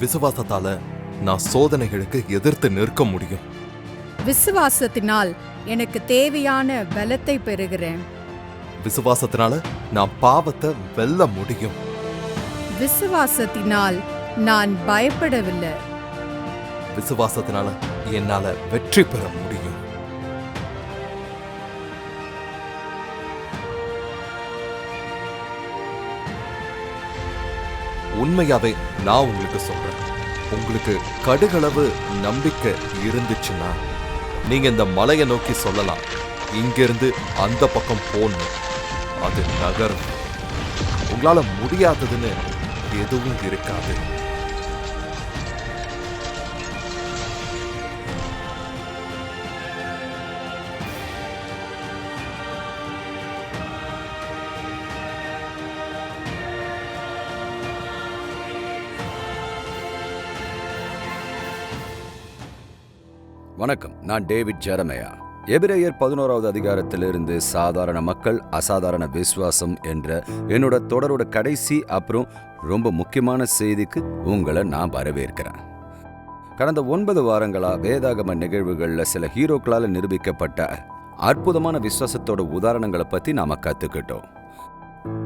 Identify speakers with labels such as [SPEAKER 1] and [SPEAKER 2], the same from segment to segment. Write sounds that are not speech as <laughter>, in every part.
[SPEAKER 1] விசுவாசத்தால நான் சோதனைகளுக்கு எதிர்த்து நிற்க முடியும்.
[SPEAKER 2] விசுவாசத்தினால் எனக்கு தேவையான பலத்தை பெறுகிறேன்.
[SPEAKER 1] விசுவாசத்தினால நான் பாவத்தை வெல்ல முடியும்.
[SPEAKER 2] விசுவாசத்தினால் நான் பயப்படவில்லை.
[SPEAKER 1] விசுவாசத்தினால என்னால வெற்றி பெற முடியும். உண்மையாவே நான் உங்களுக்கு சொல்றேன். உங்களுக்கு கடுகளவு நம்பிக்கை இருந்துச்சுன்னா நீங்க இந்த மலையை நோக்கி சொல்லலாம். இங்கிருந்து அந்த பக்கம் போகணும் அது நகரும். உங்களால முடியாததுன்னு எதுவும் இருக்காது.
[SPEAKER 3] வணக்கம் நான் டேவிட் ஜெரமையா. எபிரேயர் பதினோராவது அதிகாரத்திலிருந்து சாதாரண மக்கள் அசாதாரண விசுவாசம் என்ற என்னோட தொடரோட கடைசி அப்புறம் ரொம்ப முக்கியமான செய்திக்கு உங்களை நான் வரவேற்கிறேன். கடந்த ஒன்பது வாரங்களாக வேதாகம நிகழ்வுகளில் சில ஹீரோக்களால் நிரூபிக்கப்பட்ட அற்புதமான விசுவாசத்தோட உதாரணங்களை பற்றி நாம் கற்றுக்கிட்டோம்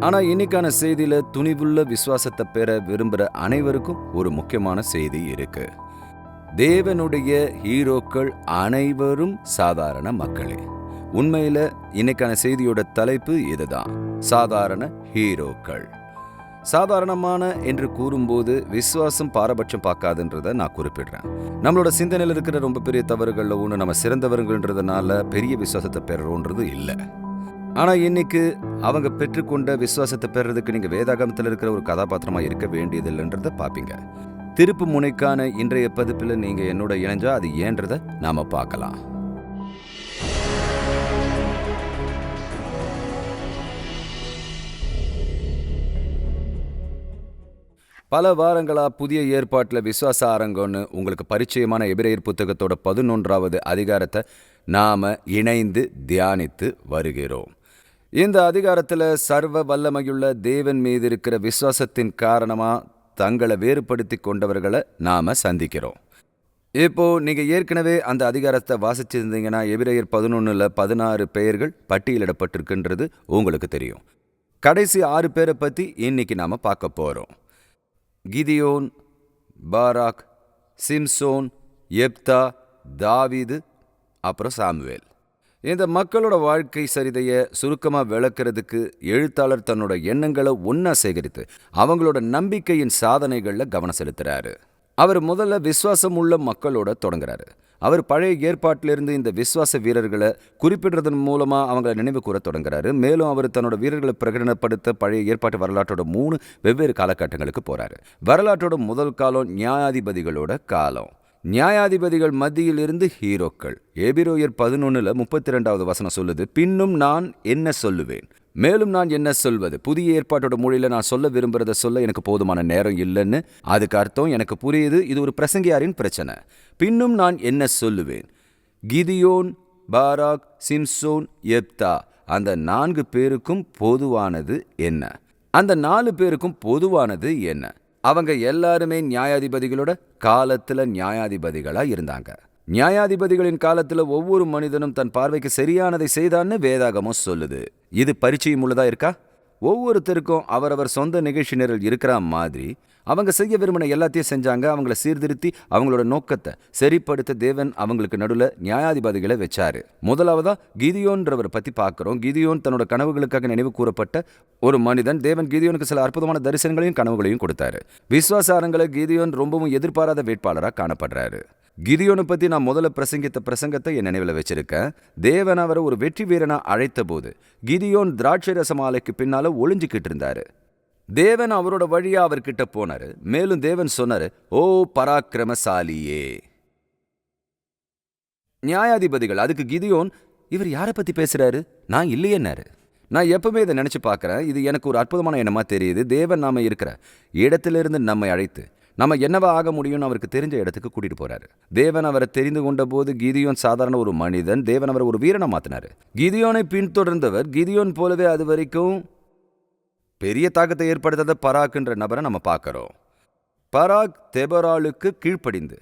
[SPEAKER 3] ஆனால் இன்னைக்கான செய்தியில் துணிவுள்ள விசுவாசத்தை பெற விரும்புகிற அனைவருக்கும் ஒரு முக்கியமான செய்தி இருக்குது தேவனுடைய ஹீரோக்கள் அனைவரும் சாதாரண மக்களே. உண்மையில இன்னைக்கான செய்தியோட தலைப்பு இதுதான். சாதாரண ஹீரோக்கள். சாதாரணமான என்று கூறும்போது விசுவாசம் பாரபட்சம் பார்க்காதுன்றத நான் குறிப்பிடுறேன். நம்மளோட சிந்தனையில் இருக்கிற ரொம்ப பெரிய தவறுகளில் ஒன்று நம்ம சிறந்தவர்கள்ன்றதுனால பெரிய விசுவாசத்தை பெறுறோன்றது இல்லை. ஆனால் இன்னைக்கு அவங்க பெற்றுக்கொண்ட விசுவாசத்தை பெறுறதுக்கு நீங்க வேதாகமத்தில் இருக்கிற ஒரு கதாபாத்திரமா இருக்க வேண்டியதில்லைன்றதை பார்ப்பீங்க. திருப்பு முனைக்கான இன்றைய பதிப்பில் நீங்கள் என்னோட இணைஞ்சா அது ஏன்றத நாம் பார்க்கலாம். பல வாரங்களாக புதிய ஏற்பாட்டில் விசுவாச அரங்கம்னு உங்களுக்கு பரிச்சயமான எபிரேயர் புத்தகத்தோட பதினொன்றாவது அதிகாரத்தை நாம் இணைந்து தியானித்து வருகிறோம். இந்த அதிகாரத்தில் சர்வ வல்லமையுள்ள தேவன் மீது இருக்கிற விசுவாசத்தின் காரணமாக தங்களை வேறுபடுத்தி கொண்டவர்களை நாம் சந்திக்கிறோம். இப்போ நீங்கள் ஏற்கனவே அந்த அதிகாரத்தை வாசிச்சிருந்தீங்கன்னா எபிரேயர் பதினொன்னுல பதினாறு பெயர்கள் பட்டியலிடப்பட்டிருக்குன்றது உங்களுக்கு தெரியும். கடைசி ஆறு பேரை பற்றி இன்னைக்கு நாம் பார்க்க போகிறோம் கிதியோன் பாராக் சிம்சோன் எப்தா தாவிது அப்புறம் சாமுவேல். இந்த மக்களோட வாழ்க்கை சரிதையை சுருக்கமாக விளக்குறதுக்கு எழுத்தாளர் தன்னோட எண்ணங்களை ஒன்றா சேகரித்து அவங்களோட நம்பிக்கையின் சாதனைகளில் கவனம் செலுத்துறாரு. அவர் முதல்ல விஸ்வாசம் உள்ள மக்களோட தொடங்குறாரு. அவர் பழைய ஏற்பாட்டிலிருந்து இந்த விசுவாச வீரர்களை குறிப்பிடுறதன் மூலமா அவங்கள நினைவு கூற தொடங்குறாரு. மேலும் அவர் தன்னோட வீரர்களை பிரகடனப்படுத்த பழைய ஏற்பாட்டு வரலாற்றோட மூணு வெவ்வேறு காலகட்டங்களுக்கு போறாரு. வரலாற்றோட முதல் காலம் நியாயாதிபதிகளோட காலம். நியாயாதிபதிகள் மத்தியில் இருந்து ஹீரோக்கள் ஏபிரோயர் பதினொன்னுல முப்பத்தி ரெண்டாவது வசனம் சொல்லுது பின்னும் நான் என்ன சொல்லுவேன் மேலும் நான் என்ன சொல்வது புதிய ஏற்பாட்டோட மொழியில நான் சொல்ல விரும்புறத சொல்ல எனக்கு போதுமான நேரம் இல்லைன்னு அதுக்கு அர்த்தம் எனக்கு புரியுது. இது ஒரு பிரசங்கியாரின் பிரச்சனை. பின்னும் நான் என்ன சொல்லுவேன்? கிதியோன் பாராக் சிம்சோன் எப்தா. அந்த நான்கு பேருக்கும் பொதுவானது என்ன? அந்த நாலு பேருக்கும் பொதுவானது என்ன? அவங்க எல்லாருமே நியாயாதிபதிகளோட காலத்துல நியாயாதிபதிகளா இருந்தாங்க. நியாயாதிபதிகளின் காலத்துல ஒவ்வொரு மனிதனும் தன் பார்வைக்கு சரியானதை செய்தான்னு வேதாகமும் சொல்லுது. இது பரிச்சயம் உள்ளதா இருக்கா? ஒவ்வொருத்தருக்கும் அவரவர் சொந்த நிகழ்ச்சி நிரல் இருக்கிற மாதிரி அவங்க செய்ய விரும்பின எல்லாத்தையும் செஞ்சாங்க. அவங்கள சீர்திருத்தி அவங்களோட நோக்கத்தை சரிப்படுத்த தேவன் அவங்களுக்கு நடுவில் நியாயாதிபதிகளை வச்சாரு. முதலாவதா கீதியோன்றவரை பத்தி பார்க்குறோம். கிதியோன் தன்னோட கனவுகளுக்காக நினைவு கூறப்பட்ட ஒரு மனிதன். தேவன் கிதியோனுக்கு சில அற்புதமான தரிசனங்களையும் கனவுகளையும் கொடுத்தாரு. விசுவாசாரங்களை கிதியோன் ரொம்பவும் எதிர்பாராத வேட்பாளராக காணப்படுறாரு. கிதியோனை பத்தி நான் முதல்ல பிரசங்கித்த பிரசங்கத்தை என் நினைவில் வச்சிருக்கேன். தேவன் அவரை ஒரு வெற்றி வீரனாக அழைத்த போது கிதியோன் திராட்சை ரசமாலைக்கு பின்னால் ஒளிஞ்சிக்கிட்டு இருந்தார். தேவன் அவரோட வழியா அவர்கிட்ட போனாரு. மேலும் தேவன் சொன்னாரு ஓ பராக்கிரமசாலியே. நியாயாதிபதிகள் அதுக்கு கிதியோன் இவர் யாரை பத்தி பேசுறாரு? நான் இல்லையன்னாரு. நான் எப்பவுமே இதை நினைச்சு பார்க்குறேன். இது எனக்கு ஒரு அற்புதமான எண்ணமா தெரியுது. தேவன் நாம இருக்கிற இடத்திலிருந்து நம்மை அழைத்து நம்ம என்னவா ஆக முடியும்னு அவருக்கு தெரிஞ்ச இடத்துக்கு கூட்டிட்டு போறாரு. தேவன் அவரை தெரிந்து கொண்ட போது கிதியோன் சாதாரண ஒரு மனிதன். தேவன் அவரை ஒரு வீரனை மாத்தினாரு. கிதியோனை பின்தொடர்ந்தவர் கிதியோன் போலவே அது வரைக்கும் பெரிய தாக்கத்தை ஏற்படுத்தாத பராக்ன்ற நபரை நம்ம பார்க்கறோம். பராக் தெபராலுக்கு கீழ்ப்படிந்து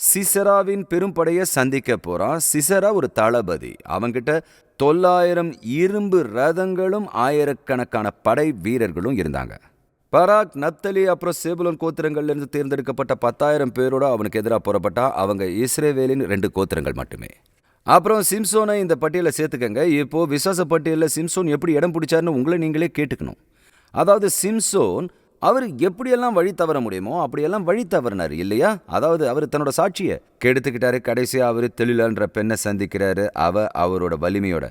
[SPEAKER 3] சிசராவின் பெரும்படையை சந்திக்க போறான். சிசரா ஒரு தளபதி. அவங்கிட்ட தொள்ளாயிரம் இரும்பு ரதங்களும் ஆயிரக்கணக்கான படை வீரர்களும் இருந்தாங்க. பராக் நப்தலி அப்புறம் சேபுலன் கோத்திரங்கள்ல இருந்து தேர்ந்தெடுக்கப்பட்ட பத்தாயிரம் பேரோட அவனுக்கு எதிராக புறப்பட்டா. அவங்க இஸ்ரேவேலின் ரெண்டு கோத்திரங்கள் மட்டுமே. அப்புறம் சிம்சோனை இந்த பட்டியலில் சேர்த்துக்கங்க. இப்போ விசுவாச பட்டியலில் சிம்சோன் எப்படி இடம் பிடிச்சாருன்னு உங்களை நீங்களே கேட்டுக்கணும். அதாவது சிம்சோன் அவர் எப்படியெல்லாம் வழி தவற முடியுமோ அப்படியெல்லாம் வழி தவறினார் இல்லையா? அதாவது அவர் தன்னோட சாட்சியை கெடுத்துக்கிட்டாரு கடைசியாக அவர் தெளிலன்ற பெண்ணை சந்திக்கிறாரு அவ அவரோட வலிமையோட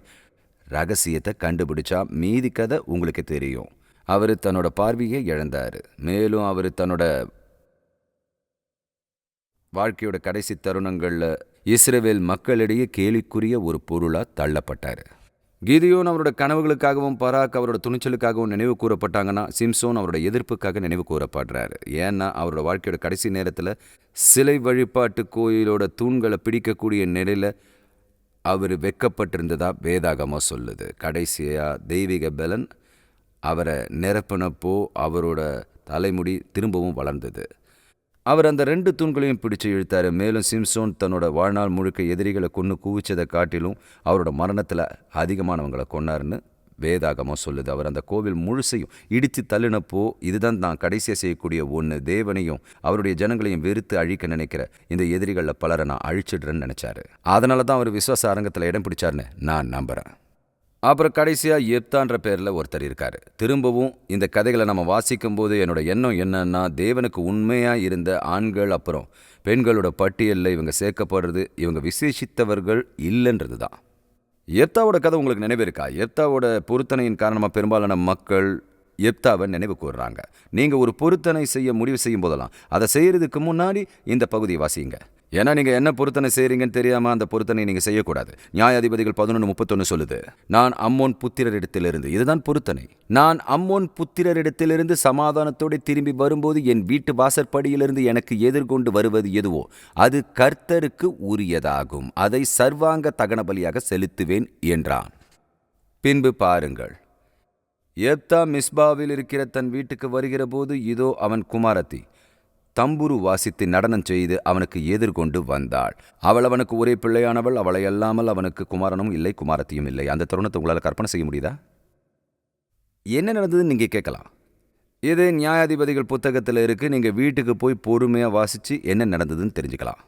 [SPEAKER 3] ரகசியத்தை கண்டுபிடிச்சா மீதி கதை உங்களுக்கு தெரியும். அவர் தன்னோட பார்வையை இழந்தார். மேலும் அவர் தன்னோட வாழ்க்கையோட கடைசி தருணங்களில் இஸ்ரேவேல் மக்களிடையே கேலிக்குரிய ஒரு பொருளாக தள்ளப்பட்டார். கீதியோன் அவரோட கனவுகளுக்காகவும் பராக் அவரோட துணிச்சலுக்காகவும் நினைவு கூறப்பட்டாங்கன்னா சிம்சோன் அவரோட எதிர்ப்புக்காக நினைவு கூறப்படுறாரு. ஏன்னா அவரோட வாழ்க்கையோட கடைசி நேரத்தில் சிலை வழிபாட்டு கோயிலோட தூண்களை பிடிக்கக்கூடிய நிலையில் அவர் வெக்கப்பட்டிருந்ததா வேதாகமாக சொல்லுது. கடைசியா தெய்வீக பலன் அவரை நிரப்பினப்போ அவரோட தலைமுடி திரும்பவும் வளர்ந்தது. அவர் அந்த ரெண்டு தூண்களையும் பிடிச்சு இழுத்தாரு. மேலும் சிம்சோன் தன்னோட வாழ்நாள் முழுக்க எதிரிகளை கொன்று குவிச்சதை காட்டிலும் அவரோட மரணத்தில் அதிகமானவங்களை கொன்னாருன்னு வேதாகமாக சொல்லுது. அவர் அந்த கோவில் முழுசையும் இடித்து தள்ளினப்போ இதுதான் நான் கடைசியாக செய்யக்கூடிய ஒன்று தேவனையும் அவருடைய ஜனங்களையும் வெறுத்து அழிக்க நினைக்கிற இந்த எதிரிகளில் பலரை நான் அழிச்சிடுறேன்னு நினைச்சாரு. அதனால தான் அவர் விசுவாச அரங்கத்தில் இடம் பிடிச்சாருன்னு நான் நம்புகிறேன் அப்புறம் கடைசியாக எப்தான்ற பேரில் ஒருத்தர் இருக்கார். திரும்பவும் இந்த கதைகளை நம்ம வாசிக்கும் போது என்னோட எண்ணம் என்னன்னா தேவனுக்கு உண்மையாக இருந்த ஆண்கள் அப்புறம் பெண்களோட பட்டியலில் இவங்க சேர்க்கப்படுறது இவங்க விசேஷித்தவர்கள் இல்லைன்றது தான் எப்தாவோட கதை உங்களுக்கு நினைவு இருக்கா எப்தாவோட பொருத்தனையின் காரணமாக பெரும்பாலான மக்கள் எப்தாவை நினைவு கூறுறாங்க நீங்கள் ஒரு பொருத்தனை செய்ய முடிவு செய்யும் போதெல்லாம் அதை செய்கிறதுக்கு முன்னாடி இந்த பகுதியை வாசிங்க. ஏன்னா நீங்கள் என்ன பொருத்தனை செய்கிறீங்கன்னு தெரியாமல் அந்த பொருத்தனை நீங்கள் செய்யக்கூடாது. நியாயாதிபதிகள் பதினொன்று முப்பத்தொன்று சொல்லுது நான் அம்மோன் புத்திரரிடத்திலிருந்து இதுதான் பொருத்தனை. நான் அம்மோன் புத்திரரிடத்திலிருந்து சமாதானத்தோடு திரும்பி வரும்போது என் வீட்டு வாசற்படியிலிருந்து எனக்கு எதிர்கொண்டு வருவது எதுவோ அது கர்த்தருக்கு உரியதாகும். அதை சர்வாங்க தகனபலியாக செலுத்துவேன் என்றான். பின்பு பாருங்கள். எப்தா மிஸ்பாவில் இருக்கிற தன் வீட்டுக்கு வருகிற போது இதோ அவன் குமாரத்தி தம்புரு வாசித்து நடனம் செய்து அவனுக்கு எதிர்கொண்டு வந்தாள். அவள் அவனுக்கு ஒரே பிள்ளையானவள் அவளை அல்லாமல் அவனுக்கு குமாரனும் இல்லை குமாரத்தையும் இல்லை. அந்த தருணத்தை உங்களால் கற்பனை செய்ய முடியுதா? என்ன நடந்ததுன்னு நீங்கள் கேட்கலாம். இது நியாயாதிபதிகள் புத்தகத்தில் இருக்கு. நீங்கள் வீட்டுக்கு போய் பொறுமையாக வாசித்து என்ன நடந்ததுன்னு தெரிஞ்சுக்கலாம்.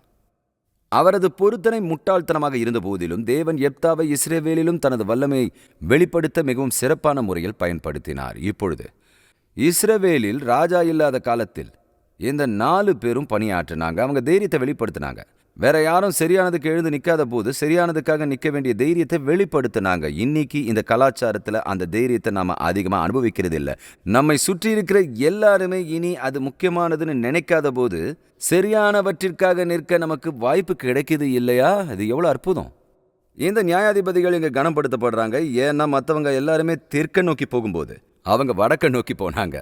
[SPEAKER 3] அவரது பொருத்தனை முட்டாள்தனமாக இருந்த போதிலும் தேவன் எப்தாவை இஸ்ரேவேலிலும் தனது வல்லமையை வெளிப்படுத்த மிகவும் சிறப்பான முறையில் பயன்படுத்தினார். இப்பொழுது இஸ்ரவேலில் ராஜா இல்லாத காலத்தில் இந்த நாலு பேரும் பணியாற்றினாங்க. அவங்க தைரியத்தை வெளிப்படுத்தினாங்க. வேற யாரும் சரியானதுக்கு எழுந்து நிற்காத போது சரியானதுக்காக நிற்க வேண்டிய தைரியத்தை வெளிப்படுத்தினாங்க. இன்னைக்கு இந்த கலாச்சாரத்தில் அந்த தைரியத்தை நாம அதிகமாக அனுபவிக்கிறது இல்லை. நம்மை சுற்றி இருக்கிற எல்லாருமே இனி அது முக்கியமானதுன்னு நினைக்காத போது சரியானவற்றிற்காக நிற்க நமக்கு வாய்ப்பு கிடைக்குது இல்லையா? அது எவ்வளோ அற்புதம். இந்த நியாயாதிபதிகள் இங்கே கனப்படுத்தப்படுறாங்க. ஏன்னா மற்றவங்க எல்லாருமே தெற்க நோக்கி போகும்போது அவங்க வடக்க நோக்கி போனாங்க.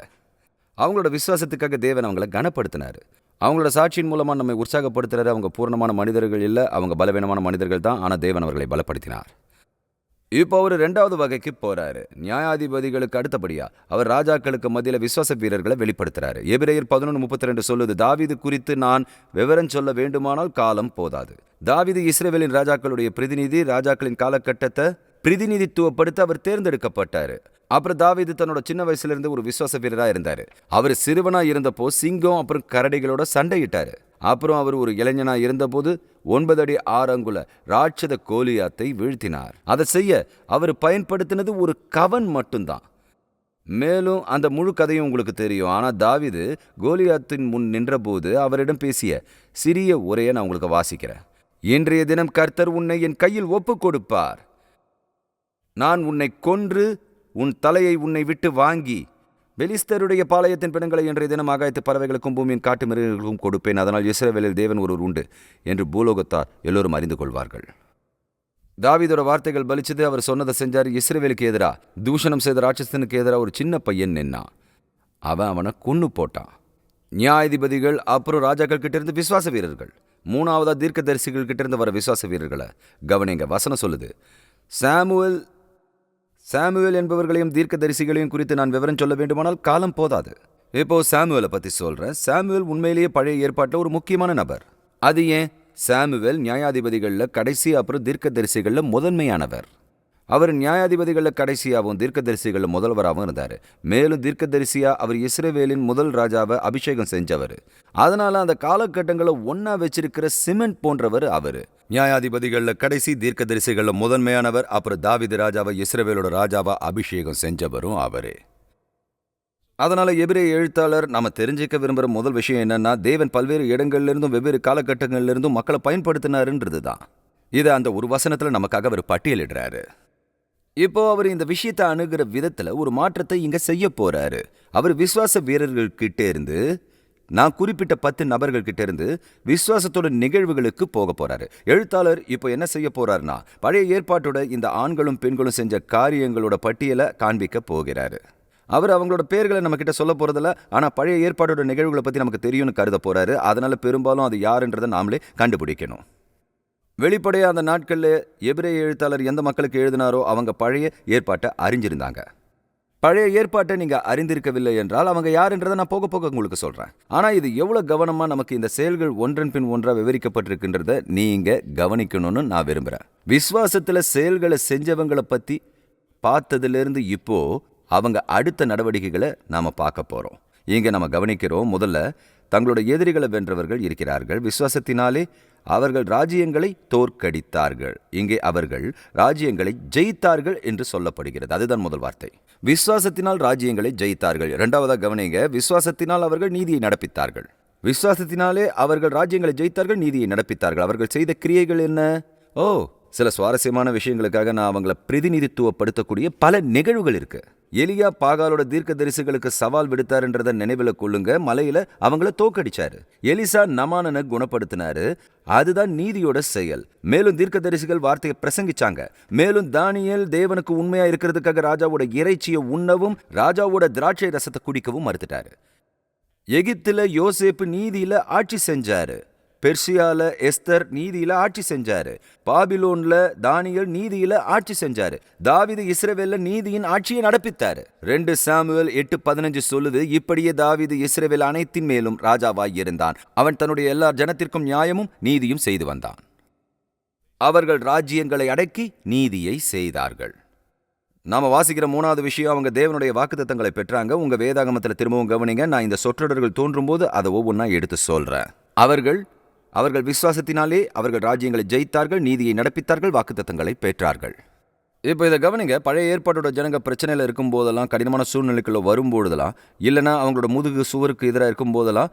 [SPEAKER 3] அவங்களோட விசுவாசத்துக்காக தேவன் அவங்கள கனப்படுத்தினார். அவங்களோட சாட்சியின் மூலமாக நம்மை உற்சாகப்படுத்துறாரு. அவங்க பூர்ணமான மனிதர்கள் இல்லை அவங்க பலவீனமான மனிதர்கள் தான். ஆனால் தேவன் அவர்களை பலப்படுத்தினார். இப்போ அவர் ரெண்டாவது வகைக்கு போறாரு. நியாயாதிபதிகளுக்கு அடுத்தபடியா அவர் ராஜாக்களுக்கு மத்தியில் விசுவாச வீரர்களை வெளிப்படுத்துறாரு. எபிரேயர் பதினொன்று முப்பத்தி ரெண்டு சொல்லுது தாவிது குறித்து நான் விவரம் சொல்ல வேண்டுமானால் காலம் போதாது. தாவீது இஸ்ரேவேலின் ராஜாக்களுடைய பிரதிநிதி ராஜாக்களின் காலகட்டத்தை பிரதிநிதித்துவப்படுத்த அவர் தேர்ந்தெடுக்கப்பட்டாரு. அப்புறம் தாவீது தன்னோட சின்ன வயசுல இருந்து ஒரு விசுவாச வீரராக இருந்தார். அவர் சிறுவனா இருந்தப்போ சிங்கம் அப்புறம் கரடிகளோட சண்டையிட்டாரு. அப்புறம் அவர் ஒரு இளைஞனா இருந்தபோது ஒன்பது அடி ஆறங்குல ராட்சத கோலியாத்தை வீழ்த்தினார். அதை செய்ய அவர் பயன்படுத்தினது ஒரு கவன் மட்டும்தான். மேலும் அந்த முழு கதையும் உங்களுக்கு தெரியும். ஆனால் தாவிது கோலியாத்தின் முன் நின்றபோது அவரிடம் பேசிய சிறிய உரையை நான் உங்களுக்கு வாசிக்கிறேன். இன்றைய தினம் கர்த்தர் உன்னை என் கையில் ஒப்புக் கொடுப்பார் நான் உன்னை கொன்று உன் தலையை உன்னை விட்டு வாங்கி பெலிஸ்தருடைய பாளையத்தின் பிணங்களை இன்றைய தினம் ஆகாயத்து பறவைகளுக்கும் பூமியின் காட்டு மிருகங்களுக்கும் கொடுப்பேன். அதனால் இஸ்ரவேலில் தேவன் ஒருவர் உண்டு என்று பூலோகத்தார் எல்லோரும் அறிந்து கொள்வார்கள். தாவிதோட வார்த்தைகள் பலிச்சது. அவர் சொன்னதை செஞ்சார். இஸ்ரவேலுக்கு எதிரா தூஷணம் செய்த ராட்சசனுக்கு எதிராக ஒரு சின்ன பையன் நின்னான். அவன் அவனை கொன்னு போட்டான். நியாயாதிபதிகள் அப்புறம் ராஜாக்கள் கிட்டேருந்து விசுவாச வீரர்கள். மூணாவதா தீர்க்கதரிசிகள் கிட்ட இருந்து வர விசுவாச வீரர்களை கவனிங்க. வசனம் சொல்லுது சாமுவல் சாமுவேல் என்பவர்களையும் தீர்க்க தரிசிகளையும் குறித்து நான் விவரம் சொல்ல வேண்டுமானால் காலம் போதாது. இப்போ சாமுவேலை பத்தி சொல்கிறேன் சாமுவேல் உண்மையிலேயே பழைய ஏற்பாட்டில் ஒரு முக்கியமான நபர். அது ஏன்? சாமுவேல் நியாயாதிபதிகளில் கடைசி அப்புறம் தீர்க்க தரிசிகளில் முதன்மையானவர். அவர் நியாயாதிபதிகளில் கடைசியாகவும் தீர்க்கதரிசிகளில் முதல்வராகவும் இருந்தார். மேலும் தீர்க்கதரிசியாக அவர் இஸ்ரேவேலின் முதல் ராஜாவை அபிஷேகம் செஞ்சவர். அதனால அந்த காலகட்டங்களை ஒன்னா வச்சிருக்கிற சிமெண்ட் போன்றவர் அவர். நியாயாதிபதிகளில் கடைசி தீர்க்கதரிசிகளில் முதன்மையானவர் அப்புறம் தாவித ராஜாவை இஸ்ரேவேலோட ராஜாவை அபிஷேகம் செஞ்சவரும் அவரே. அதனால எபிரே எழுத்தாளர் நாம தெரிஞ்சுக்க விரும்புற முதல் விஷயம் என்னன்னா தேவன் பல்வேறு இடங்கள்ல இருந்தும் வெவ்வேறு காலகட்டங்கள்ல இருந்தும் மக்களை பயன்படுத்தினாருன்றது தான் இதை அந்த ஒரு வசனத்துல நமக்காக அவர் பட்டியலிடுறாரு. இப்போ அவர் இந்த விஷயத்தை அணுகிற விதத்துல ஒரு மாற்றத்தை இங்க செய்ய போறாரு. அவர் விசுவாச வீரர்கள் கிட்ட இருந்து நான் குறிப்பிட்ட பத்து நபர்கள் கிட்ட இருந்து விசுவாசத்தோட நிகழ்வுகளுக்கு போக போறாரு. எழுத்தாளர் இப்போ என்ன செய்ய போறாருன்னா பழைய ஏற்பாட்டோட இந்த ஆண்களும் பெண்களும் செஞ்ச காரியங்களோட பட்டியலை காண்பிக்க போகிறாரு. அவர் அவங்களோட பேர்களை நம்ம கிட்ட சொல்ல போறதில்ல ஆனால் பழைய ஏற்பாட்டோட நிகழ்வுகளை பற்றி நமக்கு தெரியும்னு கருத போறாரு. அதனால பெரும்பாலும் அது யாருன்றதை நாமளே கண்டுபிடிக்கணும். வெளிப்படையாக அந்த நாட்கள்ல எபிரேய எழுத்தாளர் எந்த மக்களுக்கு எழுதினாரோ அவங்க பழைய ஏற்பாட்டை அறிஞ்சிருந்தாங்க. பழைய ஏற்பாட்டை நீங்க அறிந்திருக்கவில்லை என்றால் அவங்க யாருன்றதை நான் போக போக உங்களுக்கு சொல்றேன். ஆனா இது எவ்வளவு கவனமா நமக்கு இந்த செயல்கள் ஒன்றன் பின் ஒன்றா விவரிக்கப்பட்டிருக்கின்றத நீங்கள் கவனிக்கணும்னு நான் விரும்புறேன். விசுவாசத்துல செயல்களை செஞ்சவங்களை பத்தி பார்த்ததுலேருந்து இப்போ அவங்க அடுத்த நடவடிக்கைகளை நாம பார்க்க போறோம். இங்க நம்ம கவனிக்கிறோம் முதல்ல தங்களோட எதிரிகளை வென்றவர்கள் இருக்கிறார்கள். விசுவாசத்தினாலே அவர்கள் ராஜ்யங்களை தோற்கடித்தார்கள். இங்கே அவர்கள் ராஜ்யங்களை ஜெயித்தார்கள் என்று சொல்லப்படுகிறது. அதுதான் முதல் வார்த்தை. விசுவாசத்தினால் ராஜ்யங்களை ஜெயித்தார்கள். இரண்டாவதாக கவனிங்க. விசுவாசத்தினால் அவர்கள் நீதியை நடப்பித்தார்கள். விசுவாசத்தினாலே அவர்கள் ராஜ்யங்களை ஜெயித்தார்கள் நீதியை நடப்பித்தார்கள். அவர்கள் செய்த கிரியைகள் என்ன? ஓ சில சுவாரஸ்யமான விஷயங்களுக்காக நான் அவங்கள பிரதிநிதித்துவப்படுத்தக்கூடிய பல நிகழ்வுகள் இருக்கு. எலியா பாகாலோட தீர்க்க தரிசிகளுக்கு சவால் விடுத்தாருன்றத நினைவில் கொள்ளுங்க. மலையில அவங்கள தோக்கடிச்சாரு. எலிசா நமானனை குணப்படுத்தினாரு. அதுதான் நீதியோட செயல். மேலும் தீர்க்க தரிசிகள் வார்த்தையை பிரசங்கிச்சாங்க. மேலும் தானியல் தேவனுக்கு உண்மையா இருக்கிறதுக்காக ராஜாவோட இறைச்சியை உண்ணவும் ராஜாவோட திராட்சை ரசத்தை குடிக்கவும் மறுத்துட்டாரு. எகிப்துல யோசேப்பு நீதியில ஆட்சி செஞ்சாரு. பெர்சியால எஸ்தர் நீதியில ஆட்சி செஞ்சாரு. பாபிலோன்ல தானியல் நீதியில ஆட்சி செஞ்சாரு. தாவிது இஸ்ரவேல்ல நீதியின் ஆட்சியை நடப்பித்தாரு. ரெண்டு சாமுவேல் எட்டு பதினஞ்சு சொல்லுது இப்படியே தாவிது இஸ்ரவேல் அனைத்தின் மேலும் ராஜாவாய் இருந்தான். அவன் தன்னுடைய எல்லா ஜனத்திற்கும் நியாயமும் நீதியும் செய்து வந்தான். அவர்கள் ராஜ்யங்களை அடக்கி நீதியை செய்தார்கள். நாம வாசிக்கிற மூணாவது விஷயம் அவங்க தேவனுடைய வாக்குத்தத்தங்களை பெற்றாங்க. உங்க வேதாகமத்தில் திரும்பவும் கவனிங்க நான் இந்த சொற்றொடர்கள் தோன்றும் போது அதை ஒவ்வொன்றா எடுத்து சொல்றேன். அவர்கள் அவர்கள் விசுவாசத்தினாலே அவர்கள் ராஜ்யங்களை ஜெயித்தார்கள் நீதியை நடப்பித்தார்கள் வாக்குத்தத்தங்களை பெற்றார்கள். இப்போ இதை கவனிங்க பழைய ஏற்பாட்டோட ஜனங்க பிரச்சனையில் இருக்கும் போதெல்லாம் கடினமான சூழ்நிலைக்குள்ள வரும்போதெல்லாம் இல்லைன்னா அவங்களோட முதுகு சுவருக்கு எதிராக இருக்கும் போதெல்லாம்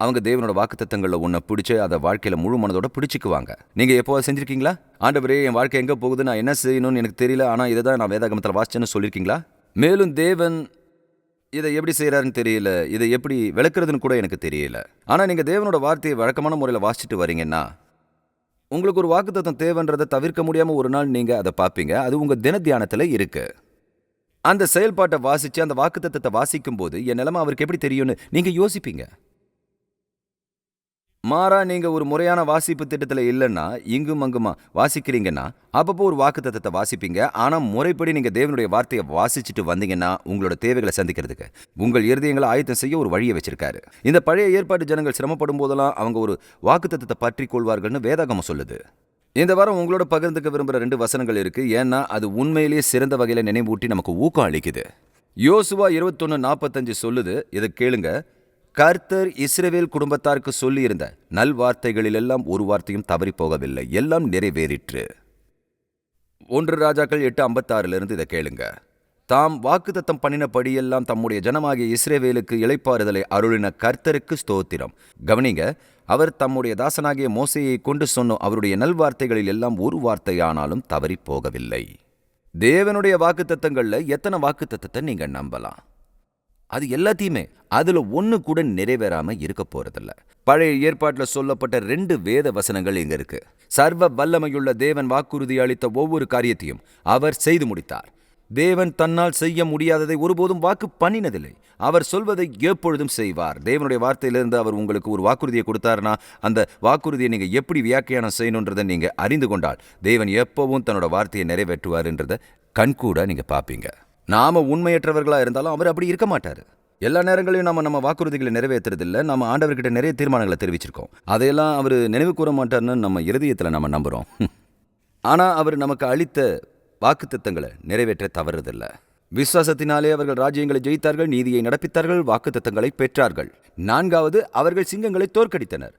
[SPEAKER 3] அவங்க தேவனோட வாக்குத்தத்தங்களில் ஒன்றை பிடிச்சி அதை வாழ்க்கையில் முழு மனதோட பிடிச்சிக்குவாங்க. நீங்கள் எப்போ செஞ்சுருக்கீங்களா? ஆண்டவரே என் வாழ்க்கை எங்கே போகுது? நான் என்ன செய்யணும்னு எனக்கு தெரியல ஆனால் இதை தான் நான் வேதாகமத்தில் வாசிச்சேன்னு சொல்லியிருக்கீங்களா மேலும் தேவன் இதை எப்படி செய்கிறாருன்னு தெரியல. இதை எப்படி விளக்குறதுன்னு கூட எனக்கு தெரியல. ஆனால் நீங்கள் தேவனோட வார்த்தையை வழக்கமான முறையில் வாசிச்சுட்டு வரீங்கன்னா உங்களுக்கு ஒரு வாக்குத்தத்தம் தேவைன்றதை தவிர்க்க முடியாமல் ஒரு நாள் நீங்கள் அதை பார்ப்பீங்க. அது உங்கள் தின தியானத்தில் இருக்குது அந்த செயல்பாட்டை வாசித்து அந்த வாக்குத்தத்தத்தை வாசிக்கும் போது என் நிலைமை அவருக்கு எப்படி தெரியும்னு நீங்கள் யோசிப்பீங்க. மாறா நீங்க ஒரு முறையான வாசிப்பு திட்டத்துல இல்லைன்னா இங்கும் அங்குமா வாசிக்கிறீங்கன்னா அப்பப்போ ஒரு வாக்குத்தத்தத்தை வாசிப்பீங்க. ஆனா முறைப்படி நீங்க தேவனுடைய வார்த்தையை வாசிச்சுட்டு வந்தீங்கன்னா உங்களோட தேவைகளை சந்திக்கிறதுக்கு உங்கள் இருதயங்களை ஆயத்தம் செய்ய ஒரு வழியை வச்சிருக்காரு. இந்த பழைய ஏற்பாட்டு ஜனங்கள் சிரமப்படும் போதெல்லாம் அவங்க ஒரு வாக்குத்தத்தத்தை பற்றி கொள்வார்கள்னு வேதாகமம் சொல்லுது. இந்த வாரம் உங்களோட பகிர்ந்துக்க விரும்புகிற ரெண்டு வசனங்கள் இருக்கு. ஏன்னா அது உண்மையிலேயே சிறந்த வகையில் நினைவூட்டி நமக்கு ஊக்கம் அளிக்குது. யோசுவா இருபத்தொன்னு நாற்பத்தஞ்சு சொல்லுது இதை கேளுங்க. கர்த்தர் இஸ்ரேவேல் குடும்பத்தாருக்கு சொல்லியிருந்த நல்வார்த்தைகளிலெல்லாம் ஒரு வார்த்தையும் தவறி போகவில்லை எல்லாம் நிறைவேறிற்று. ஒன்று ராஜாக்கள் எட்டு ஐம்பத்தாறிலிருந்து இதை கேளுங்க. தாம் வாக்குத்தத்தம் பண்ணினபடியெல்லாம் தம்முடைய ஜனமாகிய இஸ்ரேவேலுக்கு இளைப்பாறுதலை அருளின கர்த்தருக்கு ஸ்தோத்திரம். கவனிங்க அவர் தம்முடைய தாசனாகிய மோசையை கொண்டு சொன்ன அவருடைய நல்வார்த்தைகளில் எல்லாம் ஒரு வார்த்தையானாலும் தவறி போகவில்லை தேவனுடைய வாக்குத்தத்தங்கள்ல எத்தனை வாக்குத்தத்தத்தை நீங்க நம்பலாம்? அது எல்லாத்தையுமே அதுல ஒண்ணு கூட நிறைவேறாம இருக்க போறதில்ல. பழைய ஏற்பாட்டுல சொல்லப்பட்ட ரெண்டு வேத வசனங்கள் இங்க இருக்கு. சர்வ வல்லமையுள்ள தேவன் வாக்குறுதி அளித்த ஒவ்வொரு காரியத்தையும் அவர் செய்து முடித்தார். தேவன் தன்னால் செய்ய முடியாததை ஒருபோதும் வாக்கு பண்ணினதில்லை. அவர் சொல்வதை எப்பொழுதும் செய்வார். தேவனுடைய வார்த்தையிலிருந்து அவர் உங்களுக்கு ஒரு வாக்குறுதியை கொடுத்தாருனா அந்த வாக்குறுதியை நீங்க எப்படி வியாக்கியானம் செய்யணுன்றதை நீங்க அறிந்து கொண்டால் தேவன் எப்பவும் தன்னோட வார்த்தையை நிறைவேற்றுவார்ன்றதை கண்கூட நீங்க பாப்பீங்க நாம உண்மையற்றவர்களா இருந்தாலும் அவர் அப்படி இருக்க மாட்டார். எல்லா நேரங்களையும் நம்ம நம்ம வாக்குறுதிகளை நிறைவேற்றுறதில்ல நம்ம ஆண்டவர்கிட்ட நிறைய தீர்மானங்களை தெரிவிச்சிருக்கோம். அதையெல்லாம் அவர் நினைவு கூற மாட்டார்னு நம்ம இருதயத்தில் நம்ம நம்புகிறோம் <laughs> ஆனால் அவர் நமக்கு அளித்த வாக்குத்தத்தங்களை நிறைவேற்ற தவறுதில்லை. விசுவாசத்தினாலே அவர்கள் ராஜ்யங்களை ஜெயித்தார்கள் நீதியை நடப்பித்தார்கள் வாக்குத்தத்தங்களை பெற்றார்கள். நான்காவது அவர்கள் சிங்கங்களை தோற்கடித்தனர்.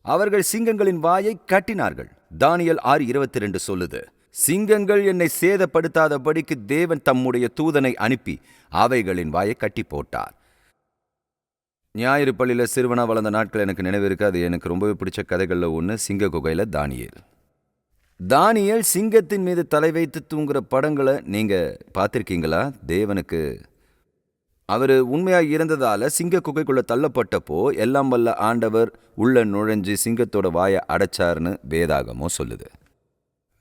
[SPEAKER 3] அவர்கள் சிங்கங்களின் வாயை கட்டினார்கள். தானியல் ஆறு இருபத்தி ரெண்டு சொல்லுது. சிங்கங்கள் என்னை சேதப்படுத்தாதபடிக்கு தேவன் தம்முடைய தூதனை அனுப்பி அவைகளின் வாயை கட்டி போட்டார் ஞாயிறு பள்ளியில் சிறுவனாக வளர்ந்த நாட்கள் எனக்கு நினைவிருக்கு அது எனக்கு ரொம்பவே பிடிச்ச கதைகளில் ஒன்று சிங்க குகையில் தானியல். தானியல் சிங்கத்தின் மீது தலை வைத்து தூங்குற படங்களை நீங்கள் பார்த்துருக்கீங்களா? தேவனுக்கு. அவர் உண்மையாக இருந்ததால் சிங்க குகைக்குள்ளே தள்ளப்பட்டப்போ எல்லாம் வல்ல ஆண்டவர் உள்ள நுழைஞ்சு சிங்கத்தோட வாயை அடைச்சார்னு வேதாகமோ சொல்லுது.